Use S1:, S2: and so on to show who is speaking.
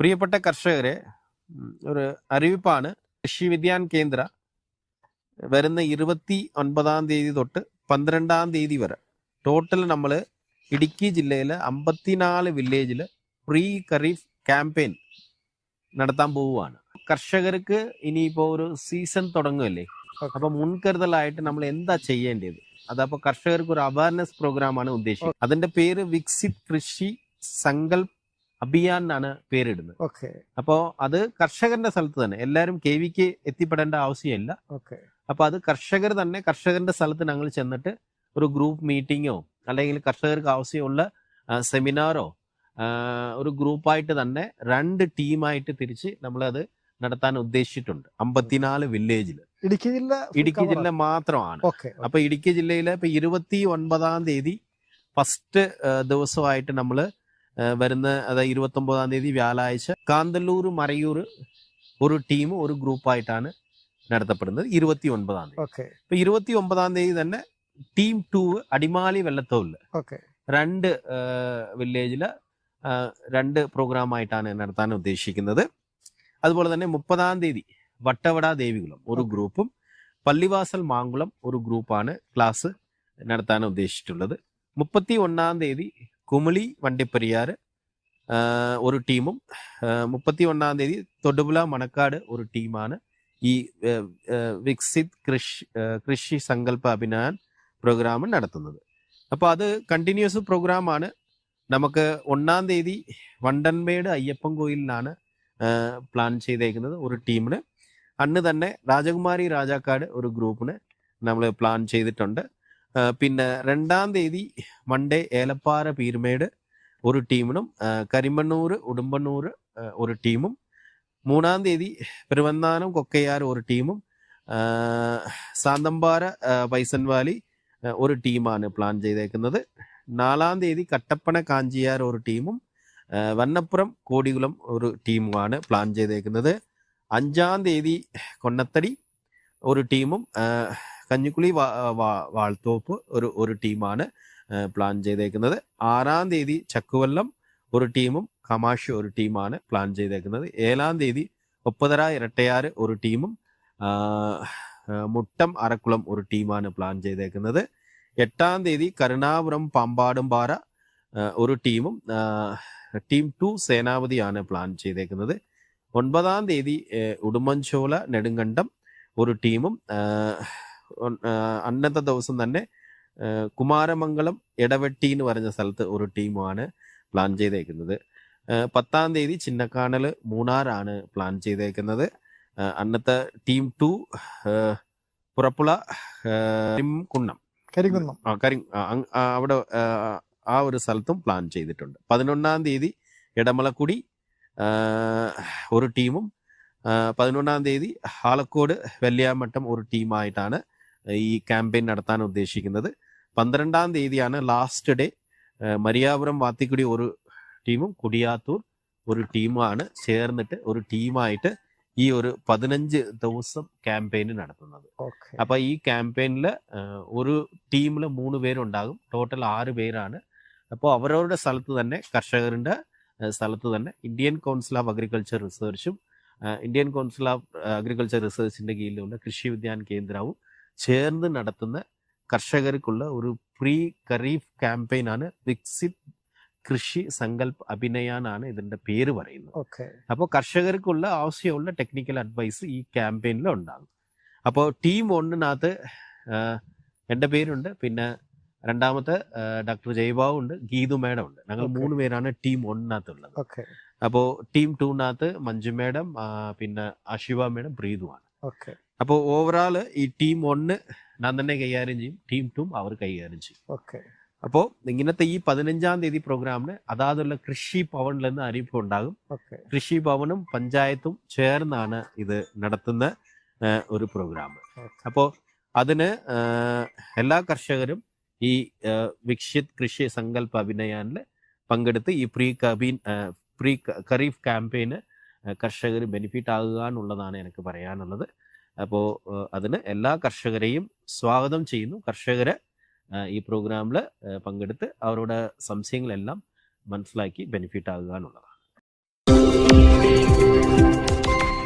S1: പ്രിയപ്പെട്ട കർഷകരെ ഒരു അറിയിപ്പാണ്. കൃഷി വിദ്യാൻ കേന്ദ്ര വരുന്ന ഇരുപത്തി ഒൻപതാം തീയതി തൊട്ട് പന്ത്രണ്ടാം തീയതി വരെ ടോട്ടൽ നമ്മൾ ഇടുക്കി ജില്ലയിലെ അമ്പത്തിനാല് വില്ലേജിൽ പ്രീ ഖരീഫ് ക്യാമ്പയിൻ നടത്താൻ പോവുകയാണ്. കർഷകർക്ക് ഇനിയിപ്പോൾ ഒരു സീസൺ തുടങ്ങുമല്ലേ അപ്പൊ മുൻകരുതലായിട്ട് നമ്മൾ എന്താ ചെയ്യേണ്ടത്? അതപ്പോ കർഷകർക്ക് ഒരു അവയർനെസ് പ്രോഗ്രാമാണ് ഉദ്ദേശിക്കുന്നത്. അതിന്റെ പേര് വിക്സിത് കൃഷി സങ്കൽപ് അഭിയാൻ എന്നാണ് പേരിടുന്നത്.
S2: ഓക്കെ.
S1: അപ്പോ അത് കർഷകന്റെ സ്ഥലത്ത് തന്നെ. എല്ലാവരും കെ വിക്ക് എത്തിപ്പെടേണ്ട ആവശ്യമില്ല.
S2: ഓക്കെ.
S1: അപ്പൊ അത് കർഷകർ തന്നെ കർഷകന്റെ സ്ഥലത്ത് ഞങ്ങൾ ചെന്നിട്ട് ഒരു ഗ്രൂപ്പ് മീറ്റിങ്ങോ അല്ലെങ്കിൽ കർഷകർക്ക് ആവശ്യമുള്ള സെമിനാറോ ഒരു ഗ്രൂപ്പായിട്ട് തന്നെ രണ്ട് ടീമായിട്ട് തിരിച്ച് നമ്മളത് നടത്താൻ ഉദ്ദേശിച്ചിട്ടുണ്ട്. അമ്പത്തിനാല് വില്ലേജിൽ
S2: ഇടുക്കി ജില്ല
S1: ഇടുക്കി ജില്ല മാത്രമാണ്.
S2: ഓക്കെ
S1: അപ്പൊ ഇടുക്കി ജില്ലയിലെ ഇപ്പൊ ഇരുപത്തി ഒൻപതാം തീയതി ഫസ്റ്റ് ദിവസമായിട്ട് നമ്മൾ വരുന്ന അതായത് ഇരുപത്തി ഒമ്പതാം തീയതി വ്യാഴാഴ്ച കാന്തല്ലൂർ മറയൂർ ഒരു ടീം ഒരു ഗ്രൂപ്പായിട്ടാണ് നടത്തപ്പെടുന്നത്. ഇരുപത്തി ഒൻപതാം തീയതി ഇപ്പൊ ഇരുപത്തി ഒമ്പതാം തീയതി തന്നെ ടീം ടു അടിമാലി വെള്ളത്തോളിൽ
S2: ഓക്കെ.
S1: രണ്ട് വില്ലേജിൽ രണ്ട് പ്രോഗ്രാം ആയിട്ടാണ് നടത്താൻ ഉദ്ദേശിക്കുന്നത്. അതുപോലെ തന്നെ മുപ്പതാം തീയതി വട്ടവട ദേവികുളം ഒരു ഗ്രൂപ്പും പള്ളിവാസൽ മാങ്കുളം ഒരു ഗ്രൂപ്പാണ് ക്ലാസ് നടത്താൻ ഉദ്ദേശിച്ചിട്ടുള്ളത്. മുപ്പത്തി ഒന്നാം തീയതി കുമിളി വണ്ടിപ്പെരിയാർ ഒരു ടീമും മുപ്പത്തി ഒന്നാം തീയതി തൊടുപുല മണക്കാട് ഒരു ടീമാണ്. ഈ വിക്സിത് കൃഷി കൃഷി സങ്കല്പ അഭിനയൻ പ്രോഗ്രാം നടത്തുന്നത്. അപ്പോൾ അത് കണ്ടിന്യൂസ് പ്രോഗ്രാമാണ്. നമുക്ക് ഒന്നാം തീയതി വണ്ടൻമേട് അയ്യപ്പൻ കോയിലിനാണ് പ്ലാൻ ചെയ്തേക്കുന്നത് ഒരു ടീമിന്. അന്ന് തന്നെ രാജകുമാരി രാജാക്കാട് ഒരു ഗ്രൂപ്പിന് നമ്മൾ പ്ലാൻ ചെയ്തിട്ടുണ്ട്. പിന്നെ രണ്ടാം തീയതി മൺഡേ ഏലപ്പാറ പീരുമേട് ഒരു ടീമിനും കരിമണ്ണൂർ ഉടുമ്പണ്ണൂർ ഒരു ടീമും മൂന്നാം തീയതി പെരുവന്താനം കൊക്കയാർ ഒരു ടീമും സാന്തമ്പാറ പൈസൻവാലി ഒരു ടീമാണ് പ്ലാൻ ചെയ്തേക്കുന്നത്. നാലാം തീയതി കട്ടപ്പന കാഞ്ചിയാർ ഒരു ടീമും വണ്ണപ്പുറം കോടികുളം ഒരു ടീമുമാണ് പ്ലാൻ ചെയ്തേക്കുന്നത്. അഞ്ചാം തീയതി കൊന്നത്തടി ഒരു ടീമും കഞ്ഞിക്കുളി വാൾത്തോപ്പ് ഒരു ഒരു ടീമാണ് പ്ലാൻ ചെയ്തേക്കുന്നത്. ആറാം തീയതി ചക്കുവല്ലം ഒരു ടീമും കമാഷി ഒരു ടീമാണ് പ്ലാൻ ചെയ്തേക്കുന്നത്. ഏഴാം തീയതി ഒപ്പതര ഇരട്ടയാറ് ഒരു ടീമും മുട്ടം അരക്കുളം ഒരു ടീമാണ് പ്ലാൻ ചെയ്തേക്കുന്നത്. എട്ടാം തീയതി കരുണാപുരം പാമ്പാടുംപാറ പാറ ഒരു ടീമും ടീം ടു സേനാപതിയാണ് പ്ലാൻ ചെയ്തേക്കുന്നത്. ഒൻപതാം തീയതി ഉടുമ്പൻചോല നെടുങ്കണ്ടം ഒരു ടീമും അന്നത്തെ ദിവസം തന്നെ കുമാരമംഗലം ഇടവെട്ടി എന്ന് പറഞ്ഞ സ്ഥലത്ത് ഒരു ടീമാണ് പ്ലാൻ ചെയ്തേക്കുന്നത്. പത്താം തീയതി ചിന്നക്കാണൽ മൂന്നാറാണ് പ്ലാൻ ചെയ്തേക്കുന്നത്. അന്നത്തെ ടീം ടു പുറപ്പുള കുന്നം.
S2: കരിങ്കുന്നം
S1: ആ, കരി അവിടെ ആ, ഒരു സ്ഥലത്തും പ്ലാൻ ചെയ്തിട്ടുണ്ട്. പതിനൊന്നാം തീയതി ഇടമലക്കുടി ഒരു ടീമും പതിനൊന്നാം തീയതി ആലക്കോട് വെല്ലിയാമട്ടം ഒരു ടീമായിട്ടാണ് ഈ ക്യാമ്പയിൻ നടത്താൻ ഉദ്ദേശിക്കുന്നത്. പന്ത്രണ്ടാം തീയതിയാണ് ലാസ്റ്റ് ഡേ മരിയാപുരം വാത്തിക്കുടി ഒരു ടീമും കുടിയാത്തൂർ ഒരു ടീമാണ് ചേർന്നിട്ട് ഒരു ടീമായിട്ട് ഈ ഒരു പതിനഞ്ച് ദിവസം ക്യാമ്പയിൻ നടത്തുന്നത്. അപ്പൊ ഈ ക്യാമ്പയിനിൽ ഒരു ടീമിൽ മൂന്ന് പേരുണ്ടാകും. ടോട്ടൽ ആറ് പേരാണ്. അപ്പോൾ അവരവരുടെ സ്ഥലത്ത് തന്നെ കർഷകരുടെ സ്ഥലത്ത് തന്നെ ഇന്ത്യൻ കൗൺസിൽ ഓഫ് അഗ്രികൾച്ചർ റിസർച്ചും ഇന്ത്യൻ കൗൺസിൽ ഓഫ് അഗ്രികൾച്ചർ റിസർച്ചിന്റെ കീഴിലുള്ള കൃഷി വിജ്ഞാൻ കേന്ദ്രവും ചേർന്ന് നടത്തുന്ന കർഷകർക്കുള്ള ഒരു പ്രീ ഖരീഫ് ക്യാമ്പയിനാണ് വിക്സിത് കൃഷി സങ്കല്പ് അഭിനയാനാണ് ഇതിന്റെ പേര് പറയുന്നത്. അപ്പോൾ കർഷകർക്കുള്ള ആവശ്യമുള്ള ടെക്നിക്കൽ അഡ്വൈസ് ഈ ക്യാമ്പയിനിൽ ഉണ്ടാകും. അപ്പോൾ ടീം ഒന്നിനകത്ത് എന്റെ പേരുണ്ട്. പിന്നെ രണ്ടാമത്തെ ഡോക്ടർ ജയബാബു ഉണ്ട്. ഗീതു മേഡം ഉണ്ട്. ഞങ്ങൾ മൂന്ന് പേരാണ് ടീം ഒന്നിനകത്തുള്ളത്
S2: ഉള്ളത്
S1: അപ്പോൾ ടീം ടൂവിനകത്ത് മഞ്ജു മേഡം പിന്നെ അശിവ മേഡം പ്രീതുമാണ് അപ്പോൾ ഓവറാൾ ഈ ടീം ഒന്ന് ഞാൻ തന്നെ കൈകാര്യം ചെയ്യും ടീം ടു അവർ കൈകാര്യം ചെയ്യും.
S2: ഓക്കെ
S1: അപ്പോൾ ഇങ്ങനത്തെ ഈ പതിനഞ്ചാം തീയതി പ്രോഗ്രാമിന് അതാതുള്ള കൃഷി ഭവനിൽ നിന്ന് അറിയിപ്പ് ഉണ്ടാകും. കൃഷി ഭവനും പഞ്ചായത്തും ചേർന്നാണ് ഇത് നടത്തുന്ന ഒരു പ്രോഗ്രാം അപ്പോൾ അതിന് എല്ലാ കർഷകരും ഈ വിക്ഷിത് കൃഷി സങ്കല്പ അഭിനയാനിൽ പങ്കെടുത്ത് ഈ പ്രീ കബീൻ പ്രീ കറീഫ് ഖരീഫ് ക്യാമ്പയിന് കർഷകർ ബെനിഫിറ്റ് ആകുക എന്നുള്ളതാണ് എനിക്ക് പറയാനുള്ളത്. അപ്പോൾ അതിന് എല്ലാ കർഷകരെയും സ്വാഗതം ചെയ്യുന്നു. കർഷകരെ ഈ പ്രോഗ്രാമിൽ പങ്കെടുത്ത് അവരുടെ സംശയങ്ങളെല്ലാം മനസ്സിലാക്കി ബെനിഫിറ്റ് ആകുക എന്നുള്ളതാണ്.